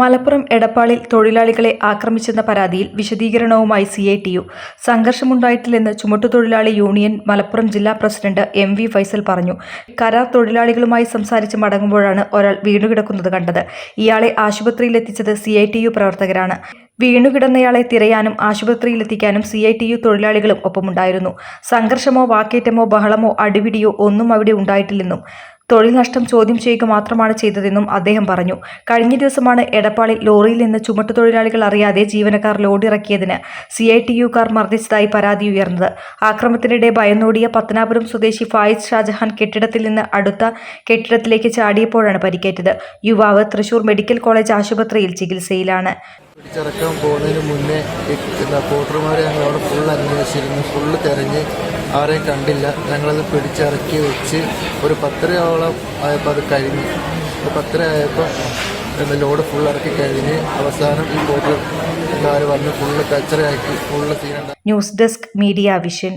മലപ്പുറം എടപ്പാളിൽ തൊഴിലാളികളെ ആക്രമിച്ചെന്ന പരാതിയിൽ വിശദീകരണവുമായി സി ഐ ടി യു. സംഘർഷമുണ്ടായിട്ടില്ലെന്ന് ചുമട്ടുതൊഴിലാളി യൂണിയൻ മലപ്പുറം ജില്ലാ പ്രസിഡന്റ് എം വി ഫൈസൽ പറഞ്ഞു. കരാർ തൊഴിലാളികളുമായി സംസാരിച്ച് മടങ്ങുമ്പോഴാണ് ഒരാൾ വീണുകിടക്കുന്നത് കണ്ടത്. ഇയാളെ ആശുപത്രിയിലെത്തിച്ചത് സി ഐ ടി യു പ്രവർത്തകരാണ്. വീണുകിടന്നയാളെ തിരയാനും ആശുപത്രിയിലെത്തിക്കാനും സി ഐ ടി യു തൊഴിലാളികളും ഒപ്പമുണ്ടായിരുന്നു. സംഘർഷമോ വാക്കേറ്റമോ ബഹളമോ അടിപിടിയോ ഒന്നും അവിടെ ഉണ്ടായിട്ടില്ലെന്നും തൊഴിൽ നഷ്ടം ചോദ്യം ചെയ്യുക മാത്രമാണ് ചെയ്തതെന്നും അദ്ദേഹം പറഞ്ഞു. കഴിഞ്ഞ ദിവസമാണ് എടപ്പാളിൽ ലോറിയിൽ നിന്ന് ചുമട്ടുതൊഴിലാളികൾ അറിയാതെ ജീവനക്കാർ ലോഡിറക്കിയതിന് സി ഐ ടി യുക്കാർ മർദ്ദിച്ചതായി പരാതി ഉയർന്നത്. ആക്രമണത്തിനിടെ ഭയന്നോടിയ പത്തനാപുരം സ്വദേശി ഫായിസ് ഷാജഹാൻ കെട്ടിടത്തിൽ നിന്ന് അടുത്ത കെട്ടിടത്തിലേക്ക് ചാടിയപ്പോഴാണ് പരിക്കേറ്റത്. യുവാവ് തൃശൂർ മെഡിക്കൽ കോളേജ് ആശുപത്രിയിൽ ചികിത്സയിലാണ്. പിടിച്ചിറക്കാൻ പോകുന്നതിന് മുന്നേ പോട്ടർമാരെ ഞങ്ങൾ അവിടെ ഫുൾ അന്വേഷിച്ചിരുന്നു. ഫുള്ള് തിരഞ്ഞ് ആരെയും കണ്ടില്ല. ഞങ്ങളത് പിടിച്ചിറക്കി വെച്ച് ഒരു പത്തരയോളം ആയപ്പോൾ അത് കഴിഞ്ഞു. പത്തര ആയപ്പോൾ ലോഡ് ഫുൾ ഇറക്കി കഴിഞ്ഞ് അവസാനം ഈ ബോട്ടിൽ കാർ വന്ന് ഫുള്ള് കച്ചറയാക്കി. ഫുള്ള് സീനുണ്ടാക്കി ന്യൂസ് ഡെസ്ക് മീഡിയ വിഷൻ.